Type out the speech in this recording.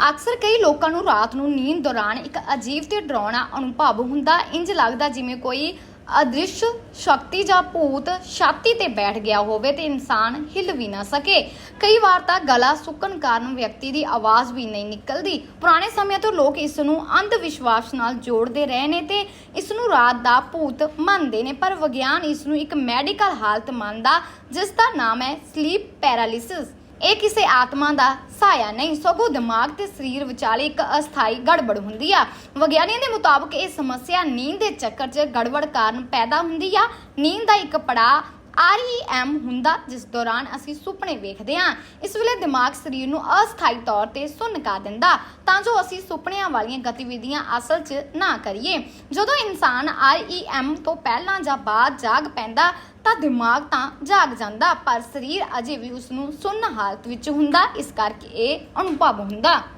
ਅਕਸਰ ਕਈ ਲੋਕਾਂ ਨੂੰ ਰਾਤ ਨੂੰ ਨੀਂਦ ਦੌਰਾਨ ਇੱਕ ਅਜੀਬ ਤੇ ਡਰਾਉਣਾ ਅਨੁਭਵ ਹੁੰਦਾ। ਇੰਜ ਲੱਗਦਾ ਜਿਵੇਂ ਕੋਈ ਅਦ੍ਰਿਸ਼ ਸ਼ਕਤੀ ਜਾਂ ਭੂਤ ਛਾਤੀ ਤੇ ਬੈਠ ਗਿਆ ਹੋਵੇ ਤੇ ਇਨਸਾਨ ਹਿੱਲ ਵੀ ਨਾ ਸਕੇ। ਕਈ ਵਾਰ ਤਾਂ ਗਲਾ ਸੁੱਕਣ ਕਾਰਨ ਵਿਅਕਤੀ ਦੀ ਆਵਾਜ਼ ਵੀ ਨਹੀਂ ਨਿਕਲਦੀ। ਪੁਰਾਣੇ ਸਮਿਆਂ ਤੋਂ ਲੋਕ ਇਸ ਨੂੰ ਅੰਧ ਵਿਸ਼ਵਾਸ ਨਾਲ ਜੋੜਦੇ ਰਹੇ ਨੇ ਤੇ ਇਸ ਨੂੰ ਰਾਤ ਦਾ ਭੂਤ ਮੰਨਦੇ ਨੇ, ਪਰ ਵਿਗਿਆਨ ਇਸ ਨੂੰ ਇੱਕ ਮੈਡੀਕਲ ਹਾਲਤ ਮੰਨਦਾ ਜਿਸ ਦਾ ਨਾਮ ਹੈ ਸਲੀਪ ਪੈਰਾਲਿਸਿਸ ਇਹ ਕਿਸੇ ਆਤਮਾ ਦਾ ਸਾਇਆ ਨਹੀਂ, ਸਗੋਂ ਦਿਮਾਗ ਤੇ ਸਰੀਰ ਵਿਚਾਲੇ ਇੱਕ ਅਸਥਾਈ ਗੜਬੜ ਹੁੰਦੀ ਆ। ਵਿਗਿਆਨੀਆਂ ਦੇ ਮੁਤਾਬਕ ਇਹ ਸਮੱਸਿਆ ਨੀਂਦ ਦੇ ਚੱਕਰ 'ਚ ਗੜਬੜ ਕਾਰਨ ਪੈਦਾ ਹੁੰਦੀ ਆ। ਨੀਂਦ ਦਾ ਇੱਕ ਪੜਾਅ REM ਹੁੰਦਾ ਜਿਸ ਦੌਰਾਨ ਅਸੀਂ ਸੁਪਨੇ ਵੇਖਦੇ ਹਾਂ। ਇਸ ਵੇਲੇ ਦਿਮਾਗ ਸਰੀਰ ਨੂੰ ਅਸਥਾਈ ਤੌਰ ਤੇ ਸੁੰਨ ਕਰ ਦਿੰਦਾ, ਤਾਂ ਜੋ ਅਸੀਂ ਸੁਪਨਿਆਂ ਵਾਲੀਆਂ ਗਤੀਵਿਧੀਆਂ ਅਸਲ 'ਚ ਨਾ ਕਰੀਏ। ਜਦੋਂ ਇਨਸਾਨ REM ਤੋਂ ਪਹਿਲਾਂ ਜਾਂ ਬਾਅਦ ਜਾਗ ਪੈਂਦਾ, ਤਾਂ ਦਿਮਾਗ ਤਾਂ ਜਾਗ ਜਾਂਦਾ, ਪਰ ਸਰੀਰ ਅਜੇ ਵੀ ਉਸ ਨੂੰ ਸੁੰਨ ਹਾਲਤ ਵਿੱਚ ਹੁੰਦਾ, ਇਸ ਕਰਕੇ ਇਹ ਅਨੁਭਵ ਹੁੰਦਾ।